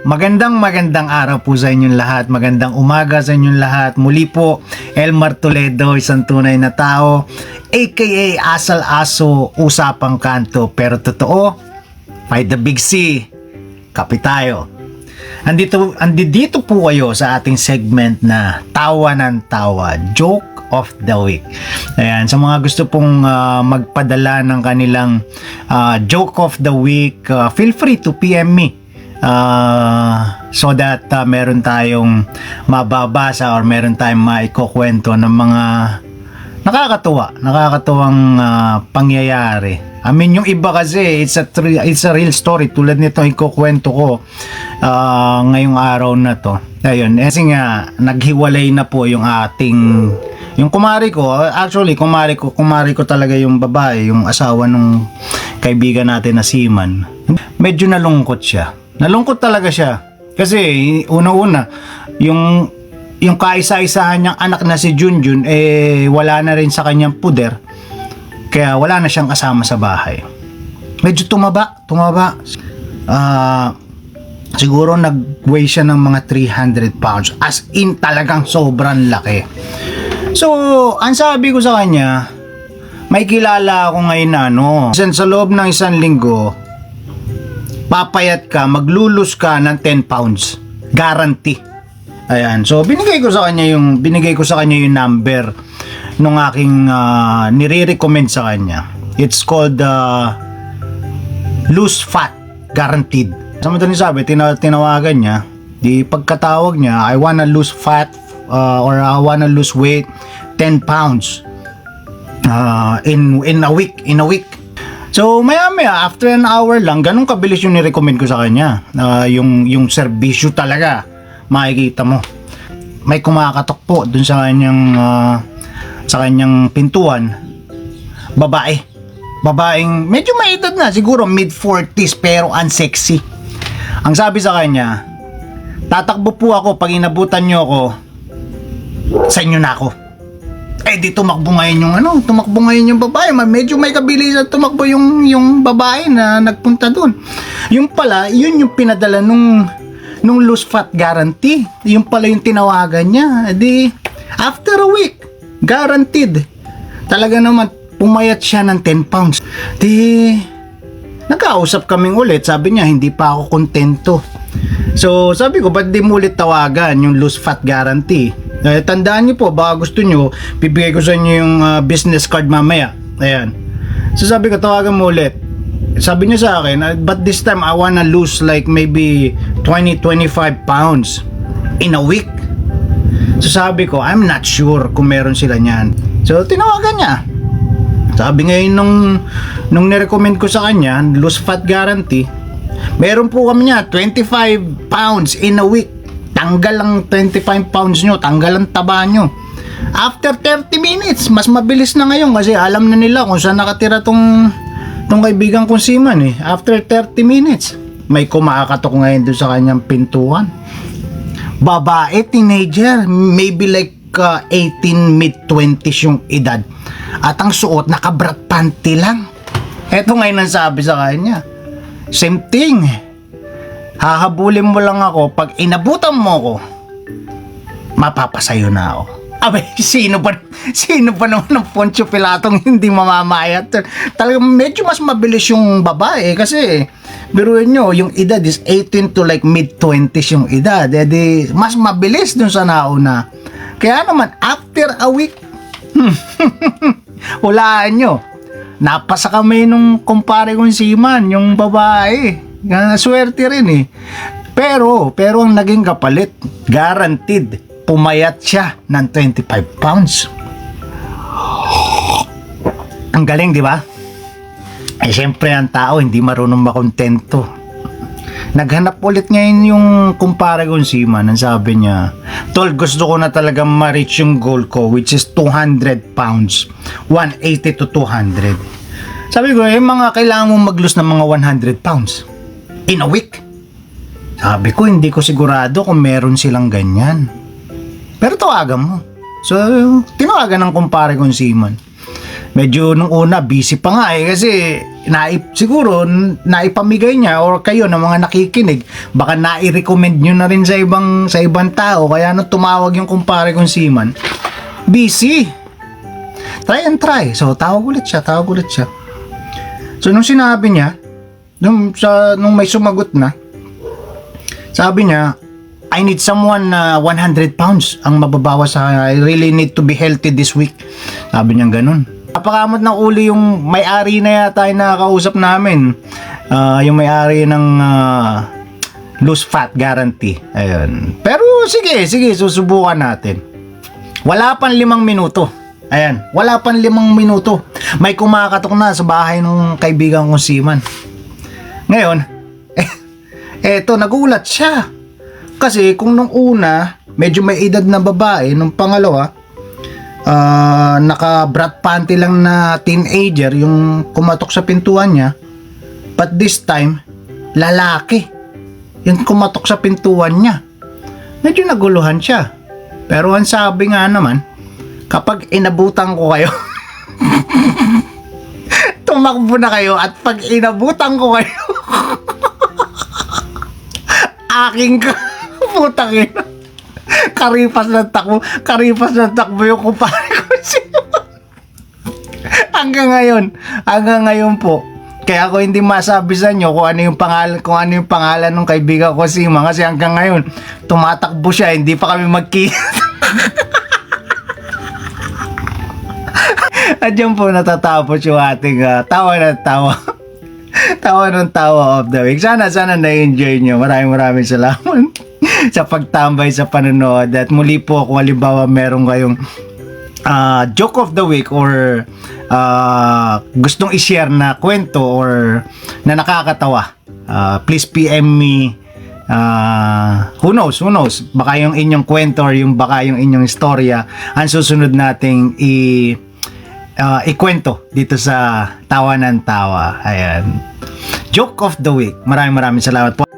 Magandang magandang araw po sa inyong lahat. Magandang umaga sa inyong lahat. Muli po, Elmar Toledo, isang tunay na tao, aka Asal Aso, Usapang Kanto. Pero totoo, by the big C, kape tayo. Andito, andito po kayo sa ating segment na Tawa ng Tawa, Joke of the Week. Ayan, sa mga gusto pong ah, magpadala ng kanilang ah, Joke of the Week, ah, feel free to PM me. Ah, so that ah, meron tayong mababasa or meron tayong maikukwento ng mga nakakatuwa, nakakatuwang ah, pangyayari. I mean, yung iba kasi, it's a, it's a real story. Tulad nito, ikukwento ko ah, ngayong araw na to. Ayun, kasi nga, naghiwalay na po yung ating, yung kumari ko, actually, kumari ko, kumari ko talaga yung babae, yung asawa nung kaibigan natin na Seaman. Medyo nalungkot siya. Nalungkot talaga siya. Kasi, una-una, yung yung kaisa-isahan niyang anak na si Junjun eh wala na rin sa kanyang puder. Kaya wala na siyang kasama sa bahay. Medyo tumaba tumaba. Ah siguro nag-weigh siya ng mga 300 pounds. As in talagang sobrang laki. So ang sabi ko sa kanya may kilala ako ngayon na ano sa loob ng isang linggo papayat ka maglulus ka ng 10 pounds guarantee Ayan. So binigay ko sa kanya yung binigay ko sa kanya yung number nung aking ah, nire-recommend sa kanya. It's called uh, lose fat guaranteed. Sa madaling sabi, tina- tinawagan niya, di pagkatawag niya, I wanna lose fat uh, or I wanna lose weight 10 pounds uh, in in a week, in a week. So, maya maya, after an hour lang, ganun kabilis yung nirecommend ko sa kanya. Ah, yung, yung serbisyo talaga, makikita mo. May kumakatok po dun sa kanyang, ah, sa kanyang pintuan. Babae. Babaeng, medyo may edad na, siguro mid-40s, pero unsexy. Ang sabi sa kanya, tatakbo po ako pag inabutan nyo ako, sa inyo na ako. Eh di tumakbo ngayon yung ano, tumakbo ngayon yung babae. Medyo may kabilisan tumakbo yung yung babae na nagpunta doon. Yung pala, yun yung pinadala nung nung loose fat guarantee. Yung pala yung tinawagan niya. Eh Di after a week, guaranteed. Talaga naman pumayat siya ng 10 pounds. Di nagkausap kaming ulit. Sabi niya hindi pa ako kontento. So, sabi ko, ba't di mo ulit tawagan yung loose fat guarantee? Eh, tandaan niyo po, baka gusto niyo, bibigay ko sa inyo yung ah, business card mamaya. Ayan. So, sabi ko, tawagan mo ulit. Sabi niya sa akin, "Ah, but this time, I wanna lose like maybe 20-25 pounds in a week. So, sabi ko, I'm not sure kung meron sila niyan. So, tinawagan niya. Sabi ngayon nung, nung nirecommend ko sa kanya, lose fat guarantee, meron po kami niya, 25 pounds in a week. Tanggal ang 25 pounds nyo, tanggal ang taba nyo. After 30 minutes, mas mabilis na ngayon kasi alam na nila kung saan nakatira tong, tong kaibigan kong siman eh. After 30 minutes, may kumakatok ngayon doon sa kanyang pintuan. Babae, teenager, maybe like uh, 18, mid-20s yung edad. At ang suot, nakabrat panty lang. Eto ngayon ang sabi sa kanya. Same thing. Hahabulin mo lang ako pag inabutan mo ako. Mapapasayo na ako. Abay, sino pa, sino pa naman ng Poncio Pilatong hindi mamamayat? Talagang medyo mas mabilis yung babae kasi biruin nyo, yung edad is 18 to like mid-20s yung edad. Eh di, mas mabilis dun sa nauna. Kaya naman, after a week, hulaan nyo. Napasa kami nung kumpare kong siman, yung babae. Nga, Swerte rin eh. Pero, pero ang naging kapalit, guaranteed, pumayat siya ng 25 pounds. Ang galing, di ba? Eh, syempre ang tao hindi marunong makontento. Naghanap ulit ngayon yung kumpare kong seaman. Ang sabi niya, Tol, gusto ko na talaga ma-reach yung goal ko which is 200 pounds. 180 to 200. Sabi ko, eh mga kailangan mong mag-lose ng mga 100 pounds. In a week. Sabi ko, hindi ko sigurado kung meron silang ganyan. Pero tawagan mo. So, tinawagan ng kumpare kong seaman. Medyo nung una busy pa nga eh kasi naip, siguro naipamigay niya or kayo na mga nakikinig baka nai-recommend nyo na rin sa ibang sa ibang tao kaya nung tumawag yung kumpare kong Siman busy try and try so tawag ulit siya tawag ulit siya so nung sinabi niya nung, sa, nung may sumagot na sabi niya I need someone na 100 pounds ang mababawas sa I really need to be healthy this week. Sabi niya ganun. Napakamot ng uli yung may-ari na yata yung nakakausap namin. Ah, yung may-ari ng ah, loose fat guarantee. Ayun. Pero sige, sige, susubukan natin. Wala pang limang minuto. Ayan, wala pang limang minuto. May kumakatok na sa bahay ng kaibigan kong Siman. Ngayon, eh, eto, nagulat siya. Kasi kung nung una, medyo may edad na babae, nung pangalawa, ah naka brat panty lang na teenager yung kumatok sa pintuan niya. But this time, lalaki. Yung kumatok sa pintuan niya. Medyo naguluhan siya. Pero ang sabi nga naman, kapag inabutan ko kayo, tumakbo na kayo at pag inabutan ko kayo, aking ka, putang ina. Karipas ng takbo, karipas ng takbo yung kumpare ko siya. hanggang ngayon, hanggang ngayon po, kaya ako hindi masabi sa inyo kung ano yung pangalan, kung ano yung pangalan ng kaibigan ko si Ima kasi hanggang ngayon, tumatakbo siya, hindi pa kami magkita. At dyan po natatapos yung ating ah, tawa ng tawa. Tawa ng tawa of the week. Sana, sana na-enjoy nyo. Maraming maraming salamat sa pagtambay sa panonood. At muli po, kung halimbawa meron kayong ah, joke of the week or ah, gustong i-share na kwento or na nakakatawa, ah, please PM me Ah, who knows, who knows? Baka yung inyong kwento or yung baka yung inyong istorya ang susunod nating i ah, ikwento dito sa Tawa ng Tawa. Ayan. Joke of the week. Maraming maraming salamat po.